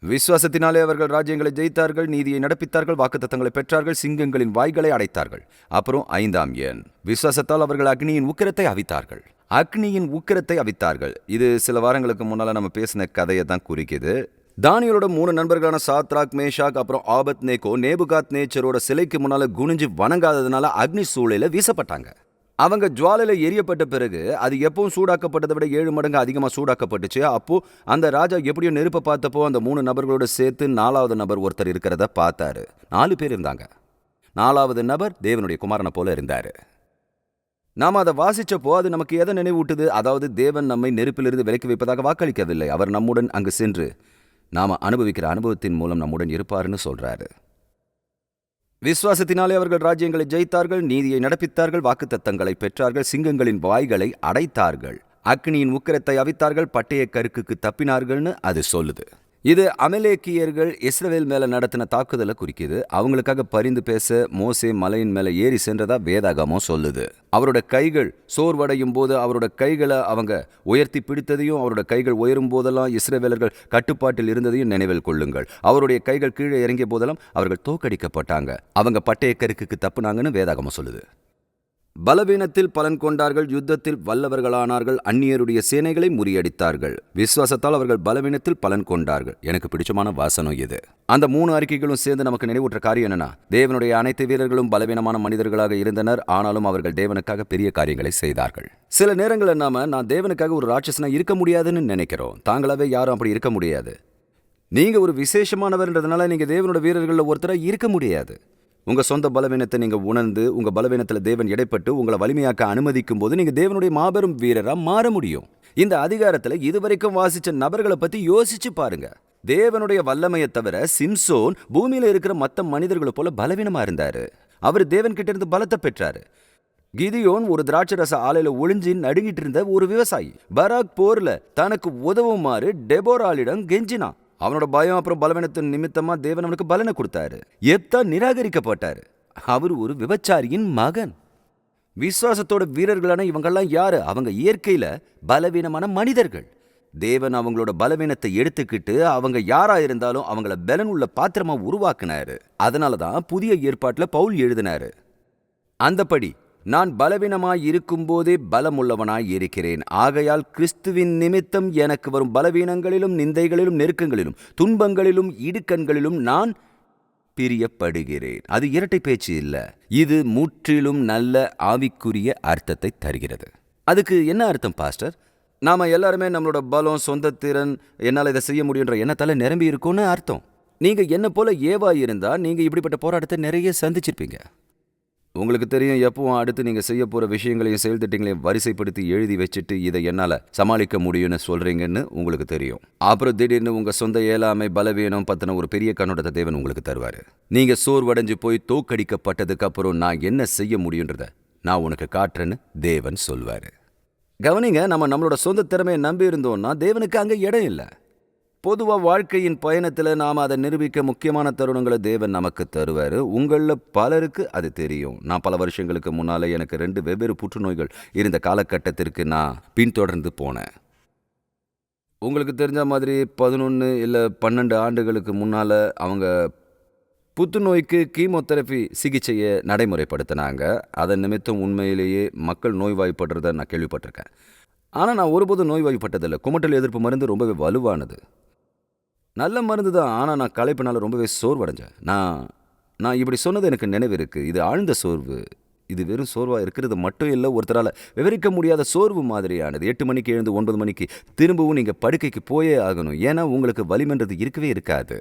[SPEAKER 3] விசுவாசத்தினாலே அவர்கள் ராஜ்யங்களை ஜெயித்தார்கள் நீதியை நடப்பித்தார்கள் வாக்குத்தத்தங்களை பெற்றார்கள் சிங்கங்களின் வாய்களை அடைத்தார்கள். அப்புறம் ஐந்தாம் எண். விசுவாசத்தால் அவர்கள் அக்னியின் உக்கிரத்தை அவித்தார்கள். அக்னியின் உக்கிரத்தை அவித்தார்கள். இது சில வாரங்களுக்கு முன்னால நம்ம பேசின கதையை தான் குறிக்குது. தானியலோட மூணு நண்பர்களான சாத்ராக் மேஷாக் அப்புறம் ஆபத் நேகோ நேபுகாத் நேச்சரோட சிலைக்கு முன்னால குனிஞ்சு வணங்காததுனால அக்னி சூழலில் வீசப்பட்டாங்க. அவங்க ஜுவாலையில் எரியப்பட்ட பிறகு அது எப்பவும் சூடாக்கப்பட்டதை விட ஏழு மடங்கு அதிகமாக சூடாக்கப்பட்டுச்சு. அப்போ அந்த ராஜா எப்படியோ நெருப்பை பார்த்தப்போ அந்த மூணு நபர்களோட சேர்த்து நாலாவது நபர் ஒருத்தர் இருக்கிறத பார்த்தாரு. நாலு பேர் இருந்தாங்க. நாலாவது நபர் தேவனுடைய குமாரனை போல இருந்தாரு. நாம அதை வாசிச்சப்போ அது நமக்கு எதை நினைவூட்டுது? அதாவது தேவன் நம்மை நெருப்பிலிருந்து விலக்கி வைப்பதாக வாக்களிக்கவில்லை. அவர் நம்முடன் அங்கு சென்று நாம அனுபவிக்கிற அனுபவத்தின் மூலம் நம்முடன் இருப்பாருன்னு சொல்றாரு. விசுவாசத்தினாலே அவர்கள் ராஜ்யங்களை ஜெயித்தார்கள் நீதியை நடப்பித்தார்கள் வாக்குத்தத்தங்களை பெற்றார்கள் சிங்கங்களின் வாய்களை அடைத்தார்கள். அக்னியின் உக்கிரத்தை அவித்தார்கள் பட்டய கருக்குக்கு தப்பினார்கள்னு அது சொல்லுது. இது அமலேக்கியர்கள் இஸ்ரவேல் மேல நடத்தின தாக்குதலை குறிக்குது. அவங்களுக்காக பரிந்து பேச மோசே மலையின் மேலே ஏறி சென்றதா வேதாகமோ சொல்லுது. அவரோட கைகள் சோர்வடையும் போது அவரோட கைகளை அவங்க உயர்த்தி பிடித்ததையும் அவரோட கைகள் உயரும் போதெல்லாம் இஸ்ரவேலர்கள் கட்டுப்பாட்டில் இருந்ததையும் நினைவில் கொள்ளுங்கள். அவருடைய கைகள் கீழே இறங்கிய போதெல்லாம் அவர்கள் தோக்கடிக்கப்பட்டாங்க அவங்க பட்டய கருக்குக்கு தப்புனாங்கன்னு வேதாகமோ சொல்லுது. பலவீனத்தில் பலன் கொண்டார்கள் யுத்தத்தில் வல்லவர்களானார்கள் அந்நியருடைய சேனைகளை முறியடித்தார்கள். விசுவாசத்தால் அவர்கள் பலவீனத்தில் பலன் கொண்டார்கள். எனக்கு பிடிச்சமான வாசனம் இது. அந்த மூணு அறிக்கைகளும் சேர்ந்து நமக்கு நினைவூற்ற காரியம் என்னன்னா தேவனுடைய அனைத்து வீரர்களும் பலவீனமான மனிதர்களாக இருந்தனர் ஆனாலும் அவர்கள் தேவனுக்காக பெரிய காரியங்களை செய்தார்கள். சில நேரங்களில் நாம நான் தேவனுக்காக ஒரு ராட்சசனா இருக்க முடியாதுன்னு நினைக்கிறோம். தாங்களாவே யாரும் அப்படி இருக்க முடியாது. நீங்க ஒரு விசேஷமானவர்ன்றதுனால நீங்க தேவனோட வீரர்களில் ஒருத்தரா இருக்க முடியாது. உங்க சொந்த பலவீனத்தை நீங்க உணர்ந்து உங்க பலவீனத்துல தேவன் இடைப்பட்டு உங்களை வலிமையாக்க அனுமதிக்கும் போது நீங்க தேவனுடைய மாபெரும் வீரராக மாற முடியும். இந்த அதிகாரத்துல இதுவரைக்கும் வாசிச்ச நபர்களை பத்தி யோசிச்சு பாருங்க. தேவனுடைய வல்லமையை தவிர சிம்சோன் பூமியில இருக்கிற மத்த மனிதர்களை போல பலவீனமா இருந்தாரு. அவர் தேவன் கிட்ட இருந்து பலத்தை பெற்றாரு. கிதியோன் ஒரு திராட்சரச ஆலையில ஒளிஞ்சு நடுங்கிட்டு இருந்த ஒரு விவசாயி. பராக் போர்ல தனக்கு உதவுமாறு டெபோராலிடம் கெஞ்சினான். அவனோட பயம் அப்புறம் பலவீனத்தின் நிமித்தமா தேவன் அவனுக்கு பலனை கொடுத்தாரு. எத்தா நிராகரிக்கப்பட்டாரு. அவர் ஒரு விபச்சாரியின் மகன். விசுவாசத்தோட வீரர்களான இவங்கெல்லாம் யாரு? அவங்க இயற்கையில பலவீனமான மனிதர்கள். தேவன் அவங்களோட பலவீனத்தை எடுத்துக்கிட்டு அவங்க யாரா இருந்தாலும் அவங்கள பலன் உள்ள பாத்திரமா உருவாக்குனாரு. அதனால தான் புதிய ஏற்பாட்டில் பவுல் எழுதினாரு. அந்தபடி நான் பலவீனமாய் இருக்கும்போதே பலமுள்ளவனாய் இருக்கிறேன். ஆகையால் கிறிஸ்துவின் நிமித்தம் எனக்கு வரும் பலவீனங்களிலும் நிந்தைகளிலும் நெருக்கங்களிலும் துன்பங்களிலும் இடுக்கண்களிலும் நான் பிரியப்படுகிறேன். அது இரட்டை பேச்சு இல்ல. இது முற்றிலும் நல்ல ஆவிக்குரிய அர்த்தத்தை தருகிறது. அதுக்கு என்ன அர்த்தம் பாஸ்டர்? நாம எல்லாருமே நம்மளோட பலம் சொந்த திறன் என்னால் இதை செய்ய முடியுன்ற எண்ணத்தால நிரம்பி இருக்கும்னு அர்த்தம். நீங்க என்ன போல ஏவா இருந்தா நீங்க இப்படிப்பட்ட போராட்டத்தை நிறைய சந்திச்சிருப்பீங்க. உங்களுக்கு தெரியும் எப்பவும் அடுத்து நீங்க செய்ய போற விஷயங்களையும் செயல் திட்டங்களையும் வரிசைப்படுத்தி எழுதி வச்சுட்டு இதை என்னால சமாளிக்க முடியும்னு சொல்றீங்கன்னு உங்களுக்கு தெரியும். அப்புறம் திடீர்னு உங்க சொந்த ஏழாமை பலவீனம் பத்தின ஒரு பெரிய கண்ணோட்டத்தை தேவன் உங்களுக்கு தருவாரு. நீங்க சோர்வடைஞ்சு போய் தோக்கடிக்கப்பட்டதுக்கு அப்புறம் நான் என்ன செய்ய முடியுன்றத நான் உனக்கு காட்டுறேன்னு தேவன் சொல்வாரு. கவனிங்க நம்ம நம்மளோட சொந்த திறமையை நம்பி இருந்தோம்னா தேவனுக்கு அங்க இடம் இல்லை. பொதுவாக வாழ்க்கையின் பயணத்தில் நாம் அதை நிரூபிக்க முக்கியமான தருணங்களை தேவன் நமக்கு தருவார். உங்களில் பலருக்கு அது தெரியும். நான் பல வருஷங்களுக்கு முன்னால் எனக்கு ரெண்டு வெவ்வேறு புற்றுநோய்கள் இருந்த காலகட்டத்திற்கு நான் பின்தொடர்ந்து போனேன். உங்களுக்கு தெரிஞ்ச மாதிரி பதினொன்று இல்லை பன்னெண்டு ஆண்டுகளுக்கு முன்னால் அவங்க புத்துநோய்க்கு கீமோதெரபி சிகிச்சையை நடைமுறைப்படுத்தினாங்க. அதன் நிமித்தம் உண்மையிலேயே மக்கள் நோய்வாய்ப்படுறத நான் கேள்விப்பட்டிருக்கேன். ஆனால் நான் ஒருபோதும் நோய்வாய்ப்பட்டதில்லை. குமட்டல் எதிர்ப்பு மருந்து ரொம்பவே வலுவானது. நல்ல மருந்து தான் ஆனால் நான் களைப்பினால் ரொம்பவே சோர்வடைஞ்சேன். நான் நான் இப்படி சொன்னது எனக்கு நினைவு இருக்குது இது ஆழ்ந்த சோர்வு. இது வெறும் சோர்வாக இருக்கிறது மட்டும் இல்லை ஒருத்தரால் விவரிக்க முடியாத சோர்வு மாதிரியானது. எட்டு மணிக்கு எழுந்து ஒன்பது மணிக்கு திரும்பவும் நீங்கள் படுக்கைக்கு போயே ஆகணும். ஏன்னா உங்களுக்கு வலிமன்றது இருக்கவே இருக்காது.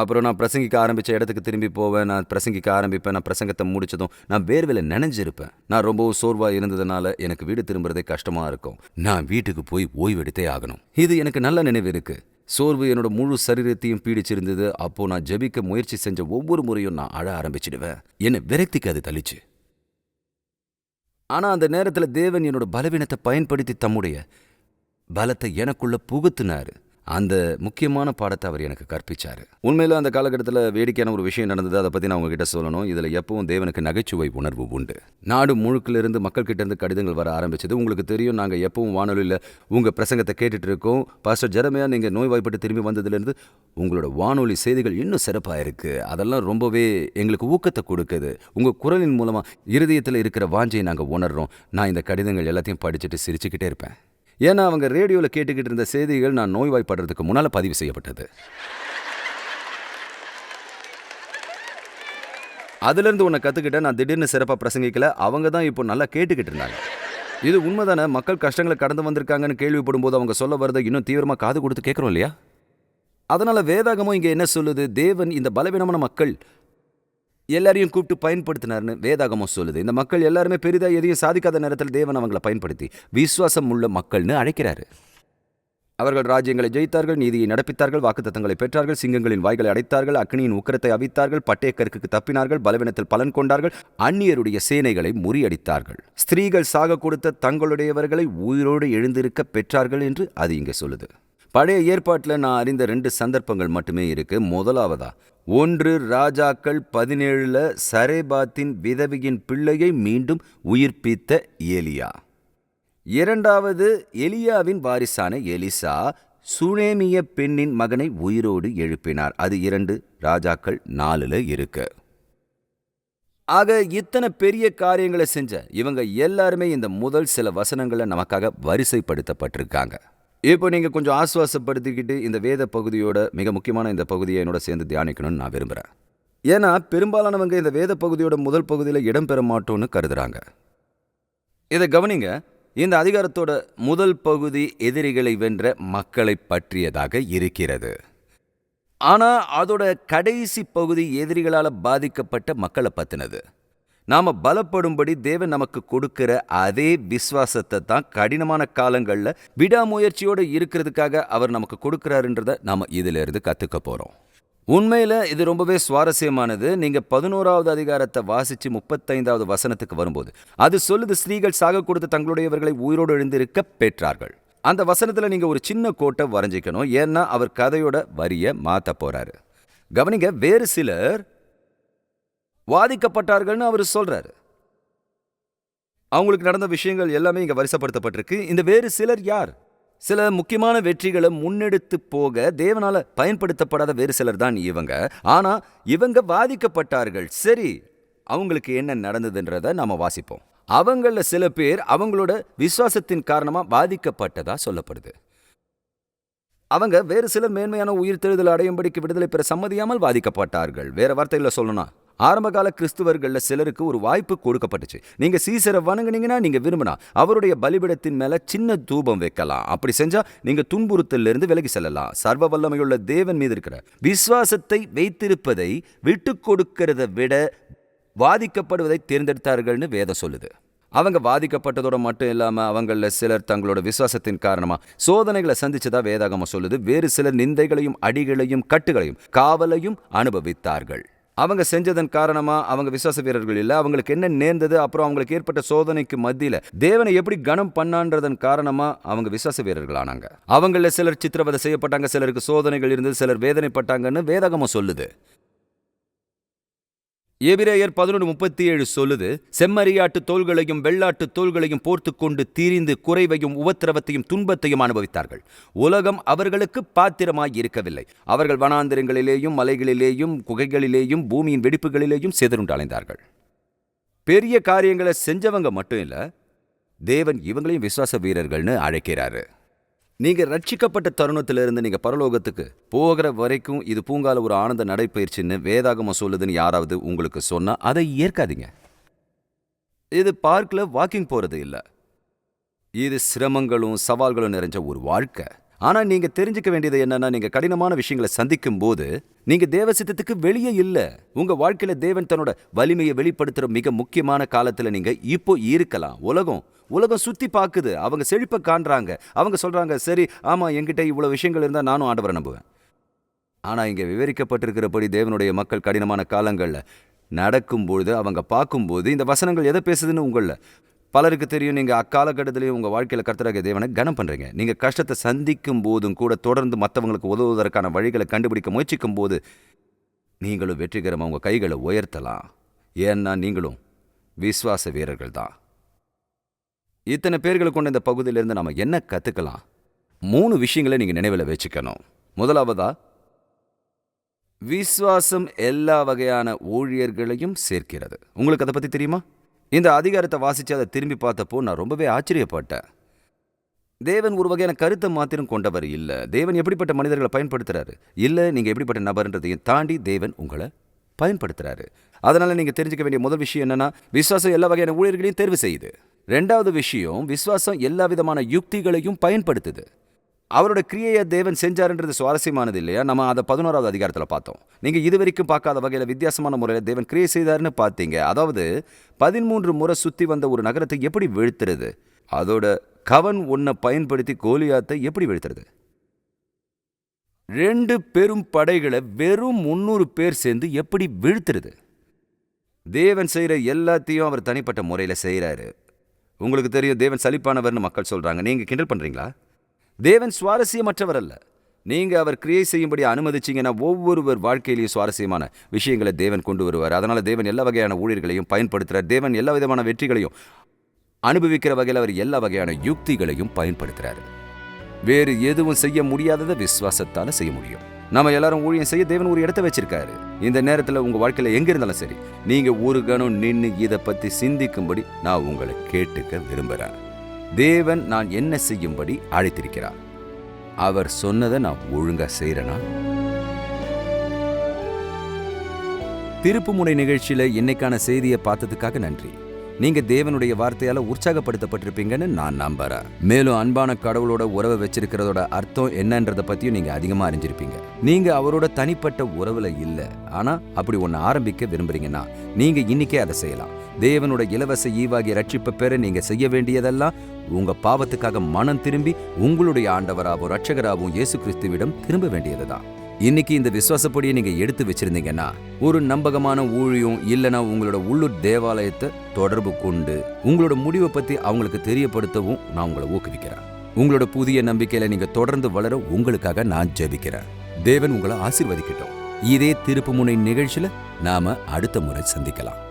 [SPEAKER 3] அப்புறம் நான் பிரசங்கிக்க ஆரம்பித்த இடத்துக்கு திரும்பி போவேன். நான் பிரசங்கிக்க ஆரம்பிப்பேன். நான் பிரசங்கத்தை முடிச்சதும் நான் வேர்வையில் நினைஞ்சிருப்பேன். நான் ரொம்பவும் சோர்வாக இருந்ததுனால எனக்கு வீடு திரும்புறதே கஷ்டமாக இருக்கும். நான் வீட்டுக்கு போய் ஓய்வெடுத்தே ஆகணும். இது எனக்கு நல்ல நினைவு இருக்குது சோர்வு என்னோட முழு சரீரத்தையும் பீடிச்சிருந்தது. அப்போ நான் ஜெபிக்க முயற்சி செஞ்ச ஒவ்வொரு முறையும் நான் அழ ஆரம்பிச்சிடுவேன். என்னை விரக்திக்கு அது தள்ளிச்சு. ஆனா அந்த நேரத்துல தேவன் என்னோட பலவீனத்தை பயன்படுத்தி தம்முடைய பலத்தை எனக்குள்ள புகுத்துனாரு. அந்த முக்கியமான பாடத்தை அவர் எனக்கு கற்பிச்சார். உண்மையில அந்த காலகட்டத்தில் வேடிக்கையான ஒரு விஷயம் நடந்தது அதை பற்றி நான் உங்ககிட்ட சொல்லணும். இதில் எப்பவும் தேவனுக்கு நகைச்சுவை உணர்வு உண்டு. நாடு முழுக்கிலிருந்து இருந்து மக்கள் இருந்து கடிதங்கள் வர ஆரம்பிச்சது. உங்களுக்கு தெரியும் நாங்கள் எப்பவும் வானொலியில் உங்கள் பிரசங்கத்தை கேட்டுட்டு இருக்கோம். பாஸ்டர் ஜெரமையா நீங்கள் நோய்வாய்ப்பட்டு திரும்பி வந்ததுலேருந்து உங்களோட வானொலி செய்திகள் இன்னும் சிறப்பாக இருக்குது அதெல்லாம் ரொம்பவே எங்களுக்கு ஊக்கத்தை கொடுக்குது. உங்கள் குரலின் மூலமாக இருதயத்தில் இருக்கிற வாஞ்சையை நாங்கள் உணர்றோம். நான் இந்த கடிதங்கள் எல்லாத்தையும் படிச்சுட்டு சிரிச்சுக்கிட்டே இருப்பேன். ஏன்னா அவங்க ரேடியோவில் கேட்டுக்கிட்டு இருந்த செய்திகள் நான் நோய்வாய்ப்படுறதுக்கு முன்னால் பதிவு செய்யப்பட்டது. அதுலேருந்து உன்னை கற்றுக்கிட்ட நான் திடீர்னு சிறப்பாக பிரசங்கிக்கல அவங்க தான் இப்போ நல்லா கேட்டுக்கிட்டு இருந்தாங்க. இது உண்மைதானே? மக்கள் கஷ்டங்களை கடந்து வந்திருக்காங்கன்னு கேள்விப்படும் போது அவங்க சொல்ல வரதை இன்னும் தீவிரமாக காது கொடுத்து கேட்குறோம் இல்லையா? அதனால் வேதாகமும் இங்கே என்ன சொல்லுது? தேவன் இந்த பலவீனமான மக்கள் எல்லாரையும் கூப்பிட்டு பயன்படுத்தினார்னு வேதாகமம் சொல்லுது. இந்த மக்கள் எல்லாருமே பெரிதா எதையும் சாதிக்காத நேரத்தில் தேவன் அவங்களை பயன்படுத்தி விசுவாசம் உள்ள மக்கள்னு அழைக்கிறாரு. அவர்கள் ராஜ்யங்களை ஜெயித்தார்கள் நீதியை நடப்பித்தார்கள் வாக்குத்தத்தங்களை பெற்றார்கள் சிங்கங்களின் வாய்களை அடைத்தார்கள் அக்னியின் உக்கரத்தை அவித்தார்கள் பட்டயக்கருக்கு தப்பினார்கள் பலவீனத்தில் பலன் கொண்டார்கள் அந்நியருடைய சேனைகளை முறியடித்தார்கள். ஸ்திரீகள் சாக கொடுத்த தங்களுடையவர்களை உயிரோடு எழுந்திருக்க பெற்றார்கள் என்று அது இங்கே சொல்லுது. பழைய ஏற்பாட்டில் நான் அறிந்த ரெண்டு சந்தர்ப்பங்கள் மட்டுமே இருக்கு. முதலாவதா ஒன்று ராஜாக்கள் பதினேழுல சரேபாத்தின் விதவியின் பிள்ளையை மீண்டும் உயிர்ப்பித்த ஏலியா. இரண்டாவது எலியாவின் வாரிசான எலிசா சுனேமிய பெண்ணின் மகனை உயிரோடு எழுப்பினார். அது இரண்டு ராஜாக்கள் நாலுல இருக்கு. ஆக இத்தனை பெரிய காரியங்களை செஞ்ச இவங்க எல்லாருமே இந்த முதல் சில வசனங்களை நமக்காக வரிசைப்படுத்தப்பட்டிருக்காங்க. இப்போ நீங்கள் கொஞ்சம் ஆஸ்வாசப்படுத்திக்கிட்டு இந்த வேத பகுதியோட மிக முக்கியமான இந்த பகுதியை என்னோட சேர்ந்து தியானிக்கணும்னு நான் விரும்புறேன். ஏன்னா பெரும்பாலானவங்க இந்த வேத பகுதியோட முதல் பகுதியில் இடம்பெற மாட்டோம்னு கருதுறாங்க. இதை கவனிங்க இந்த அதிகாரத்தோட முதல் பகுதி எதிரிகளை வென்ற மக்களை பற்றியதாக இருக்கிறது. ஆனா அதோட கடைசி பகுதி எதிரிகளால பாதிக்கப்பட்ட மக்களை பத்தினது. நாம பலப்படும்படி தேவன் நமக்கு கொடுக்கிற அதே விசுவாசத்தை தான் கடினமான காலங்கள்ல விடாமுயற்சியோட இருக்கிறதுக்காக அவர் நமக்கு கொடுக்குறாருன்றத நாம இதுல இருந்து கத்துக்க போறோம். உண்மையில இது ரொம்பவே சுவாரஸ்யமானது. நீங்க பதினோராவது அதிகாரத்தை வாசிச்சு முப்பத்தைந்தாவது வசனத்துக்கு வரும்போது அது சொல்லுது ஸ்திரீகள் சாக கொடுத்து தங்களுடையவர்களை உயிரோடு எழுந்திருக்க பெற்றார்கள். அந்த வசனத்துல நீங்க ஒரு சின்ன கோட்டை வரைஞ்சிக்கணும். ஏன்னா அவர் கதையோட வரிய மாற்ற போறாரு. கவனிங்க வேறு சிலர் வாதிக்கப்பட்டார்கள்னு அவர் சொல்றாரு. அவங்களுக்கு நடந்த விஷயங்கள் எல்லாமே இங்க வரிசைப்படுத்தப்பட்டிருக்கு. இந்த வேறு சிலர் யார்? சில முக்கியமான வெற்றிகளை முன்னெடுத்து போக தேவனால பயன்படுத்தப்படாத வேறு சிலர் தான் இவங்க. ஆனா இவங்க பாதிக்கப்பட்டார்கள் சரி அவங்களுக்கு என்ன நடந்ததுன்றத நாம வாசிப்போம். அவங்களில் சில பேர் அவங்களோட விசுவாசத்தின் காரணமா பாதிக்கப்பட்டதா சொல்லப்படுது. அவங்க வேறு சிலர் மேன்மையான உயிர் தெழுதல் அடையும்படிக்கு விடுதலை பெற சம்மதியாமல் பாதிக்கப்பட்டார்கள் வேற வார்த்தையில சொல்லணும்னா ஆரம்பகால கிறிஸ்துவர்களில் சிலருக்கு ஒரு வாய்ப்பு கொடுக்கப்பட்டுச்சு. நீங்க சீசரை வணங்குனீங்கன்னா நீங்க விரும்பினா அவருடைய பலிபிடத்தின் மேல சின்ன தூபம் வைக்கலாம். அப்படி செஞ்சா நீங்க துன்புறுத்தலிருந்து விலகி செல்லலாம். சர்வ வல்லமையுள்ள தேவன் மீது இருக்கிற விசுவாசத்தை வைத்திருப்பதை விட்டு கொடுக்கிறத விட வாதிக்கப்படுவதை தேர்ந்தெடுத்தார்கள்னு வேதம் சொல்லுது. அவங்க வாதிக்கப்பட்டதோட மட்டும் இல்லாம அவங்கள சிலர் தங்களோட விசுவாசத்தின் காரணமா சோதனைகளை சந்திச்சதா வேதாகம சொல்லுது. வேறு சிலர் நிந்தைகளையும் அடிகளையும் கட்டுகளையும் காவலையும் அனுபவித்தார்கள். அவங்க செஞ்சதன் காரணமா அவங்க விசுவாச வீரர்கள் இல்ல அவங்களுக்கு என்ன நேர்ந்தது அப்புறம் அவங்களுக்கு ஏற்பட்ட சோதனைக்கு மத்தியில தேவனை எப்படி கனம் பண்ணான்றதன் காரணமா அவங்க விசுவாச வீரர்கள் ஆனாங்க அவங்கள சிலர் சித்திரவதை செய்யப்பட்டாங்க சிலருக்கு சோதனைகள் இருந்தது சிலர் வேதனைப்பட்டாங்கன்னு வேதாகமம் சொல்லுது. எபிரேயர் பதினொன்று முப்பத்தி ஏழு சொல்லுது செம்மறியாட்டு தோள்களையும் வெள்ளாட்டு தோள்களையும் போர்த்து கொண்டு தீரிந்து குறைவையும் உபத்திரவத்தையும் துன்பத்தையும் அனுபவித்தார்கள். உலகம் அவர்களுக்கு பாத்திரமாய் இருக்கவில்லை. அவர்கள் வனாந்திரங்களிலேயும் மலைகளிலேயும் குகைகளிலேயும் பூமியின் வெடிப்புகளிலேயும் சிதறுண்டு அலைந்தார்கள். பெரிய காரியங்களை செஞ்சவங்க மட்டும் இல்ல தேவன் இவங்களையும் விசுவாச வீரர்கள்னு அழைக்கிறாரு. நீங்க ரட்சிக்கப்பட்ட தருணத்திலிருந்து நீங்க பரலோகத்துக்கு போகிற வரைக்கும் இது பூங்கால ஒரு ஆனந்த நடைப்பயிற்சின்னு வேதாகமம் சொல்லுதுன்னு யாராவது உங்களுக்கு சொன்னா அதை ஏற்காதீங்க. இது பார்க்கில் வாக்கிங் போறது இல்ல. இது சிரமங்களும் சவால்களும் நிறைஞ்ச ஒரு வாழ்க்கை. ஆனா நீங்கள் தெரிஞ்சுக்க வேண்டியது என்னன்னா நீங்கள் கடினமான விஷயங்களை சந்திக்கும் போது நீங்கள் தேவ சித்தத்துக்கு வெளியே இல்லை. உங்கள் வாழ்க்கையில தேவன் தன்னோட வலிமையை வெளிப்படுத்துகிற மிக முக்கியமான காலத்தில் நீங்கள் இப்போ இருக்கலாம். உலகம் உலகம் சுத்தி பார்க்குது அவங்க செழிப்பை காண்றாங்க. அவங்க சொல்றாங்க சரி ஆமா என்கிட்ட இவ்வளவு விஷயங்கள் இருந்தால் நானும் ஆண்டவரை நம்புவேன். ஆனா இங்க விவரிக்கப்பட்டிருக்கிறபடி தேவனுடைய மக்கள் கடினமான காலங்கள்ல நடக்கும்பொழுது அவங்க பார்க்கும்போது இந்த வசனங்கள் எதை பேசுதுன்னு உங்களில்? பலருக்கு தெரியும் நீங்கள் அக்காலகட்டத்திலையும் உங்கள் வாழ்க்கையில் கர்த்தராகிய தேவனை கனம் பண்ணுறீங்க நீங்கள் கஷ்டத்தை சந்திக்கும் போதும் கூட தொடர்ந்து மற்றவங்களுக்கு உதவுவதற்கான வழிகளை கண்டுபிடிக்க முயற்சிக்கும் போது நீங்களும் வெற்றிகரமாக உங்கள் கைகளை உயர்த்தலாம். ஏன்னா நீங்களும் விஸ்வாச வீரர்கள் தான் இத்தனை பேர்களை கொண்ட இந்த பகுதியிலேருந்து நம்ம என்ன கற்றுக்கலாம் மூணு விஷயங்களை நீங்கள் நினைவில் வச்சுக்கணும். முதலாவதா விசுவாசம் எல்லா வகையான ஊழியர்களையும் சேர்க்கிறது. உங்களுக்கு அதை பற்றி தெரியுமா? இந்த அதிகாரத்தை வாசித்து அதை திரும்பி பார்த்தப்போ நான் ரொம்பவே ஆச்சரியப்பட்டேன். தேவன் ஒரு வகையான கருத்தை மாத்திரம் கொண்டவர் இல்லை. தேவன் எப்படிப்பட்ட மனிதர்களை பயன்படுத்துறாரு? இல்லை நீங்கள் எப்படிப்பட்ட நபர்ன்றதையும் தாண்டி தேவன் உங்களை பயன்படுத்துறாரு. அதனால் நீங்கள் தெரிஞ்சுக்க வேண்டிய முதல் விஷயம் என்னென்னா விசுவாசம் எல்லா வகையான ஊழியர்களையும் தேர்வு செய்யுது. ரெண்டாவது விஷயம் விசுவாசம் எல்லா விதமான யுக்திகளையும் பயன்படுத்துது. அவரோட கிரியையை தேவன் செஞ்சாருன்றது சுவாரஸ்யமானது இல்லையா? நம்ம அதை பதினோராவது அதிகாரத்தில் பார்த்தோம். நீங்கள் இது வரைக்கும் பார்க்காத வகையில் வித்தியாசமான முறையில் தேவன் கிரியை செய்தாருன்னு பார்த்தீங்க. அதாவது பதிமூன்று முறை சுற்றி வந்த ஒரு நகரத்தை எப்படி வீழ்த்துறது? அதோட கவன் ஒன்றை பயன்படுத்தி கோலியாத்தை எப்படி வீழ்த்துறது? ரெண்டு பெரும் படைகளை வெறும் முந்நூறு பேர் சேர்ந்து எப்படி வீழ்த்துறது? தேவன் செய்கிற எல்லாத்தையும் அவர் தனிப்பட்ட முறையில் செய்கிறாரு. உங்களுக்கு தெரியும் தேவன் சலிப்பானவர்னு மக்கள் சொல்கிறாங்க நீங்கள் கிண்டல் பண்ணுறீங்களா தேவன் சுவாரஸ்யமற்றவர் அல்ல. நீங்கள் அவர் கிரியை செய்யும்படி அனுமதிச்சீங்கன்னா ஒவ்வொருவர் வாழ்க்கையிலையும் சுவாரஸ்யமான விஷயங்களை தேவன் கொண்டு வருவார். அதனால் தேவன் எல்லா வகையான ஊழியர்களையும் பயன்படுத்துகிறார் தேவன் எல்லா விதமான வெற்றிகளையும் அனுபவிக்கிற வகையில் அவர் எல்லா வகையான யுக்திகளையும் பயன்படுத்துகிறார் வேறு எதுவும் செய்ய முடியாததை விசுவாசத்தால் செய்ய முடியும். நம்ம எல்லாரும் ஊழியம் செய்ய தேவன் ஒரு இடத்த வச்சிருக்காரு. இந்த நேரத்தில் உங்கள் வாழ்க்கையில எங்கே இருந்தாலும் சரி நீங்கள் ஒரு கணம் நின்று இதை பற்றி சிந்திக்கும்படி நான் உங்களை கேட்டுக்க விரும்புகிறேன் தேவன் நான் என்ன செய்யும்படி அழைத்திருக்கிறார். அவர் சொன்னதை நான் ஒழுங்கா செய்யறேனா திருப்புமுனை நிகழ்ச்சியில இன்னைக்கான செய்தியை பார்த்ததுக்காக நன்றி. நீங்க தேவனுடைய வார்த்தையால உற்சாகப்படுத்தப்பட்டிருப்பீங்கன்னு நான் நம்புறேன். மேலும் அன்பான கடவுளோட உறவை வச்சிருக்கிறதோட அர்த்தம் என்னன்றத பத்தியும் நீங்க அதிகமா அறிஞ்சிருப்பீங்க. நீங்க அவரோட தனிப்பட்ட உறவுல இல்ல. ஆனா அப்படி ஒன்னு ஆரம்பிக்க விரும்புறீங்கன்னா நீங்க இன்னைக்கே அதை செய்யலாம். தேவனோட இலவச ஈவாகிய ரட்சிப்பை பெற நீங்க செய்ய வேண்டியதெல்லாம் உங்க பாவத்துக்காக மனம் திரும்பி உங்களுடைய ஆண்டவராகவும் ரட்சகராகவும் இயேசு கிறிஸ்துவிடம் திரும்ப வேண்டியதுதான். இன்னைக்கு இந்த விசுவாசப்படியை நீங்க எடுத்து வச்சிருந்தீங்கன்னா ஒரு நம்பகமான ஊழியம் இல்லைன்னா உங்களோட உள்ளூர் தேவாலயத்தை தொடர்பு கொண்டு உங்களோட முடிவை பத்தி அவங்களுக்கு தெரியப்படுத்தவும் நான் உங்களை ஊக்குவிக்கிறேன். உங்களோட புதிய நம்பிக்கையில நீங்க தொடர்ந்து வளர உங்களுக்காக நான் ஜெபிக்கிறேன். தேவன் உங்களை ஆசிர்வதிக்கட்டும். இதே திருப்புமுனை நிகழ்ச்சியில நாம அடுத்த முறை சந்திக்கலாம்.